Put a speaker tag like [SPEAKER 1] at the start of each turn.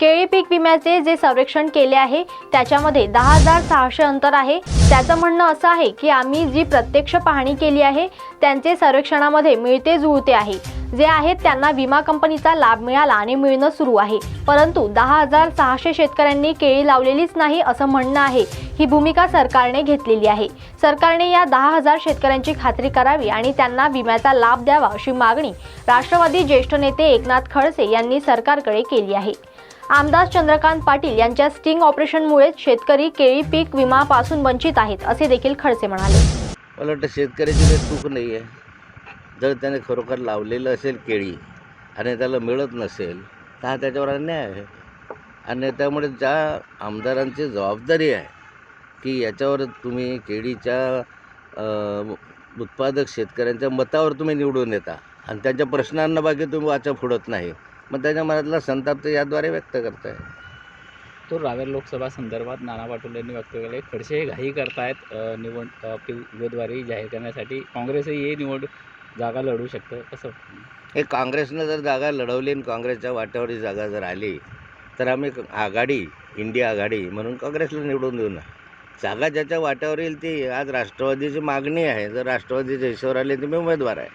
[SPEAKER 1] केळी पीक विम्याचे जे सर्वेक्षण केले आहे त्याच्यामध्ये दहा हजार सहाशे अंतर आहे. त्याचं म्हणणं असं आहे की आम्ही जी प्रत्यक्ष पाहणी केली आहे त्यांचे सर्वेक्षणामध्ये मिळते जुळते आहे. जे आहेत त्यांना विमा कंपनीचा लाभ मिळाला आणि मिळणं सुरू आहे. परंतु दहा हजार सहाशे शेतकऱ्यांनी केळी लावलेलीच नाही असं म्हणणं आहे. ही भूमिका सरकारने घेतलेली आहे. सरकारने या दहा हजार शेतकऱ्यांची खात्री करावी आणि त्यांना विम्याचा लाभ द्यावा अशी मागणी राष्ट्रवादी ज्येष्ठ नेते एकनाथ खडसे यांनी सरकारकडे केली आहे. आमदार चंद्रकांत पाटील यांच्या स्टिंग ऑपरेशनमुळे शेतकरी केळी पीक विमापासून वंचित आहेत असे देखील खडसे म्हणाले.
[SPEAKER 2] मला वाटतं शेतकऱ्याची काही चूक नाही आहे जर त्याने खरोखर लावलेलं असेल केळी आणि त्याला मिळत नसेल तर हा त्याच्यावर अन्याय आहे. आणि त्यामुळे ज्या आमदारांची जबाबदारी आहे की याच्यावर तुम्ही केळीच्या उत्पादक शेतकऱ्यांच्या मतावर तुम्ही निवडून येता. आणि त्यांच्या प्रश्नांना बाकी तुम्ही वाचा फोडत नाही. मग त्याच्या मनातला संताप ते याद्वारे व्यक्त करताय.
[SPEAKER 3] तो रावेर लोकसभा संदर्भात नाना पाटोले यांनी व्यक्त केले खडसे हे घाई करतायत निवड आपली उमेदवारी जाहीर करण्यासाठी. काँग्रेसही हे निवड जागा लढू शकतं कसं
[SPEAKER 2] हे काँग्रेसनं जर जागा लढवली आणि काँग्रेसच्या वाट्यावर ही जागा जर आली तर आम्ही आघाडी इंडिया आघाडी म्हणून काँग्रेसला निवडून देऊ ना. जागा ज्याच्या वाट्यावर येईल ती आज राष्ट्रवादीची मागणी आहे. जर राष्ट्रवादीच्या हिशोवर आली तर मी उमेदवार आहे.